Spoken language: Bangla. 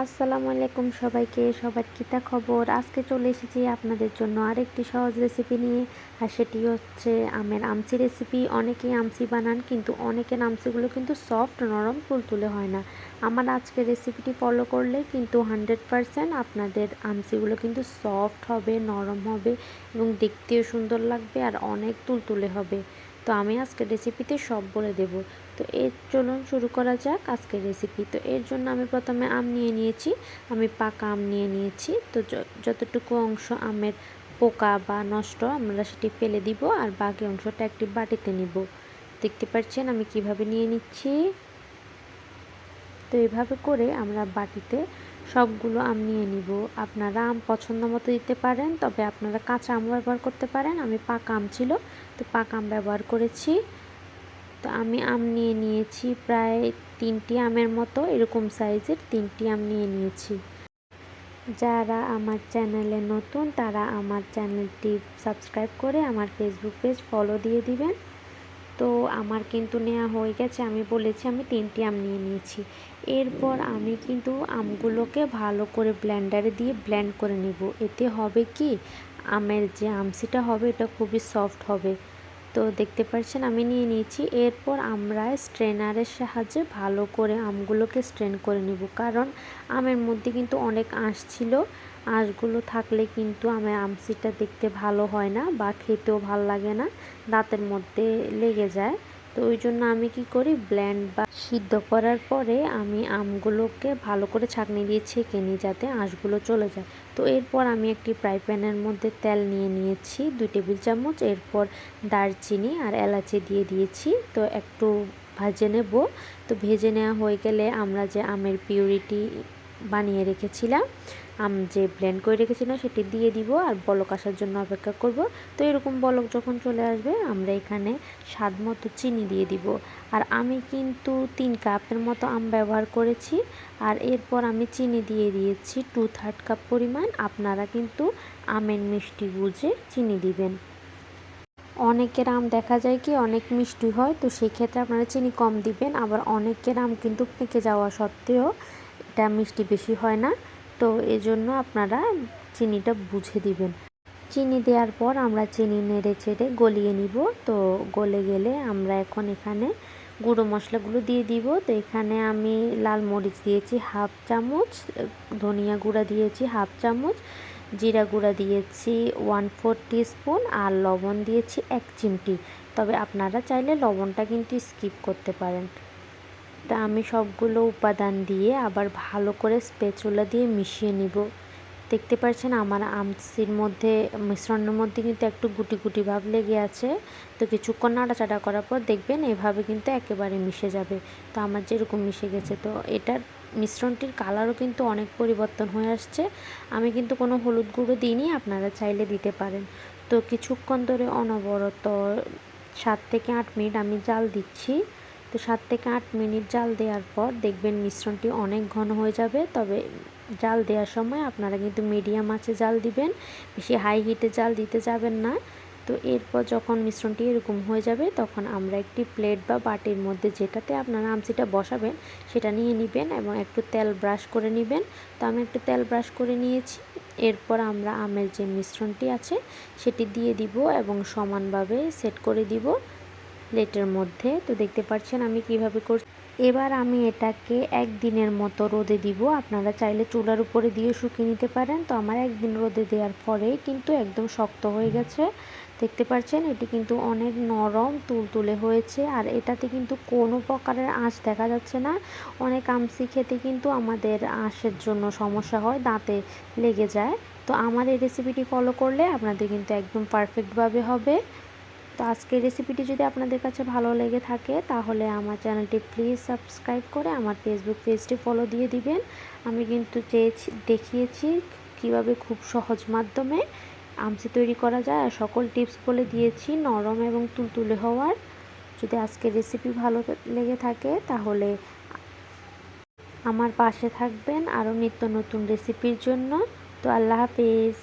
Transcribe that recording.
আসসালামু আলাইকুম সবাইকে, সবার কিতা খবর? আজকে চলে এসেছি আপনাদের জন্য আরেকটি সহজ রেসিপি নিয়ে, আর সেটি হচ্ছে আমের আমসি রেসিপি অনেকেই আমসি বানান, কিন্তু অনেকের আমসিগুলো কিন্তু সফট নরম তুলতুলে হয় না। আমার আজকে রেসিপিটি ফলো করলে কিন্তু হান্ড্রেড পারসেন্ট আপনাদের আমসিগুলো কিন্তু সফট হবে, নরম হবে, এবং দেখতেও সুন্দর লাগবে, আর অনেক তুলতুলে হবে। তো আমি আজকে রেসিপিতে সব বলে দেব। তো এর চলুন শুরু করা যাক আজকের রেসিপি তো এর জন্য আমি প্রথমে আম নিয়ে নিয়েছি। আমি পাকা আম নিয়ে নিয়েছি। তো যতটুকু অংশ আমের পোকা বা নষ্ট আমরা সেটি ফেলে দিব আর বাকি অংশটা একটি বাটিতে নিব। দেখতে পাচ্ছেন আমি কীভাবে নিয়ে নিচ্ছি। তো এভাবে করে আমরা বাটিতে সবগুলো আম নিয়ে নিব। আপনারা আম পছন্দ মতো দিতে পারেন, তবে আপনারা কাঁচা আম ব্যবহার করতে পারেন। আমি পাকা আম ছিল, তো পাকা আম ব্যবহার করেছি। তো আমি আম নিয়ে নিয়েছি প্রায় তিনটি আমের মতো, এরকম সাইজের তিনটি আম নিয়ে নিয়েছি। যারা আমার চ্যানেলে নতুন, তারা আমার চ্যানেলটি সাবস্ক্রাইব করে আমার ফেসবুক পেজ ফলো দিয়ে দিবেন। তো আমার কিন্তু নেওয়া হয়ে গেছে। আমি বলেছি, আমি তিনটি আম নিয়ে নিয়েছি। এরপর আমি কিন্তু আমগুলোকে ভালো করে ব্ল্যান্ডারে দিয়ে ব্ল্যান্ড করে নেব। এতে হবে কি? আমের যে আমসিটা হবে, এটা খুবই সফট হবে। তো দেখতে পাচ্ছেন, আমি নিয়ে নিয়েছি। এরপর আমরা স্ট্রেনারের সাহায্যে ভালো করে আমগুলোকে স্ট্রেন করে নেব। কারণ আমের মধ্যে কিন্তু অনেক আঁশ ছিল। আঁশগুলো থাকলে কিন্তু আমার আমসিটা দেখতে ভালো হয় না বা খেতেও ভালো লাগে না, দাঁতের মধ্যে লেগে যায়। তো ওই জন্য আমি কি করি ব্ল্যান্ড বা সিদ্ধ করার পরে আমি আমগুলোকে ভালো করে ছাঁকনি দিয়ে ছেঁকে নিই যাতে আঁশগুলো চলে যায়। তো এরপর আমি একটি ফ্রাই প্যানের মধ্যে তেল নিয়ে নিয়েছি, দুই টেবিল চামচ। এরপর দারচিনি আর এলাচি দিয়ে দিয়েছি, তো একটু ভাজে নেব। তো ভেজে নেওয়া হয়ে গেলে আমরা যে আমের পিউরিটি বানিয়ে রেখেছিলাম। আম যে ব্লেন্ড করে রেখেছিলাম সেটি দিয়ে দিব আর বলক আসার জন্য অপেক্ষা করব। তো এরকম বলক যখন চলে আসবে, আমরা এখানে স্বাদ মতো চিনি দিয়ে দিব। আর আমি কিন্তু তিন কাপের মতো আম ব্যবহার করেছি। আর এরপর আমি চিনি দিয়ে দিয়েছি টু থার্ড কাপ পরিমাণ। আপনারা কিন্তু আমের মিষ্টি বুঝে চিনি দিবেন। অনেকের আম দেখা যায় কি অনেক মিষ্টি হয়, তো সেক্ষেত্রে আপনারা চিনি কম দিবেন। আবার অনেকের আম কিন্তু পেকে যাওয়া সত্ত্বেও এটা মিষ্টি বেশি হয় না। তো এজন্য আপনারা চিনিটা বুঝে দিবেন। চিনি দেওয়ার পর আমরা চিনি নেড়ে চেড়ে গলিয়ে নিব। তো গলে গেলে আমরা এখন এখানে গুঁড়ো মশলাগুলো দিয়ে দিব। তো এখানে আমি লাল মরিচ দিয়েছি হাফ চামচ, ধনিয়া গুঁড়া দিয়েছি হাফ চামচ, জিরা গুঁড়া দিয়েছি ওয়ান ফোর স্পুন আর লবণ দিয়েছি এক চিমটি। তবে আপনারা চাইলে লবণটা কিন্তু স্কিপ করতে পারেন। তা আমি সবগুলো উপাদান দিয়ে আবার ভালো করে স্পেচুলা দিয়ে মিশিয়ে নিব। দেখতে পাচ্ছেন আমার আমসির মধ্যে, মিশ্রণের মধ্যে কিন্তু একটু গুটি গুটি ভাব লেগে আছে। তো কিছুক্ষণ নাড়াচাড়া করার পর দেখবেন এভাবে কিন্তু একেবারে মিশে যাবে। তো আমার যেরকম মিশে গেছে, তো এটার মিশ্রণটির কালারও কিন্তু অনেক পরিবর্তন হয়ে আসছে। আমি কিন্তু কোনো হলুদ গুঁড়ো দিইনি, আপনারা চাইলে দিতে পারেন। তো কিছুক্ষণ ধরে অনবরত সাত থেকে আট মিনিট আমি জাল দিচ্ছি। তো সাত থেকে আট মিনিট জাল দেওয়ার পর দেখবেন মিশ্রণটি অনেক ঘন হয়ে যাবে। তবে জাল দেওয়ার সময় আপনারা কিন্তু মিডিয়াম আঁচে জাল দিবেন, বেশি হাই হিটে জাল দিতে যাবেন না। তো এরপর যখন মিশ্রণটি এরকম হয়ে যাবে, তখন আমরা একটি প্লেট বা বাটির মধ্যে যেটাতে আপনারা আমসিটা বসাবেন, সেটা নিয়ে নেবেন এবং একটু তেল ব্রাশ করে নেবেন। তো আমি একটু তেল ব্রাশ করে নিয়েছি। এরপর আমরা আমের যে মিশ্রণটি আছে, সেটি দিয়ে দিব এবং সমানভাবে সেট করে দিব। প্লেটের মধ্যে। তো দেখতে পাচ্ছেন আমি কীভাবে করছি। এবার আমি এটাকে একদিনের মতো রোদে দিব। আপনারা চাইলে চুলার উপরে দিয়ে শুকিয়ে নিতে পারেন। তো আমার একদিন রোদে দেওয়ার পরে কিন্তু একদম শক্ত হয়ে গেছে। দেখতে পাচ্ছেন, এটি কিন্তু অনেক নরম তুলতুলে হয়েছে। আর এটাতে কিন্তু কোনো প্রকারের আঁশ দেখা যাচ্ছে না। অনেক আমসি খেতে কিন্তু আমাদের আঁশের জন্য সমস্যা হয়, দাঁতে লেগে যায়। তো আমার এই রেসিপিটি ফলো করলে আপনাদের কিন্তু একদম পারফেক্টভাবে হবে। তো আজকের রেসিপিটি যদি আপনাদের কাছে ভালো লেগে থাকে, তাহলে আমার চ্যানেলটি প্লিজ সাবস্ক্রাইব করে আমার ফেসবুক পেজটি ফলো দিয়ে দিবেন। আমি কিন্তু চেয়েছি, দেখিয়েছি কীভাবে খুব সহজ মাধ্যমে আমসি তৈরি করা যায় আর সকল টিপস বলে দিয়েছি নরম এবং তুলতুলে হওয়ার। যদি আজকের রেসিপি ভালো লেগে থাকে, তাহলে আমার পাশে থাকবেন আরও নিত্য নতুন রেসিপির জন্য। তো আল্লাহ হাফিজ।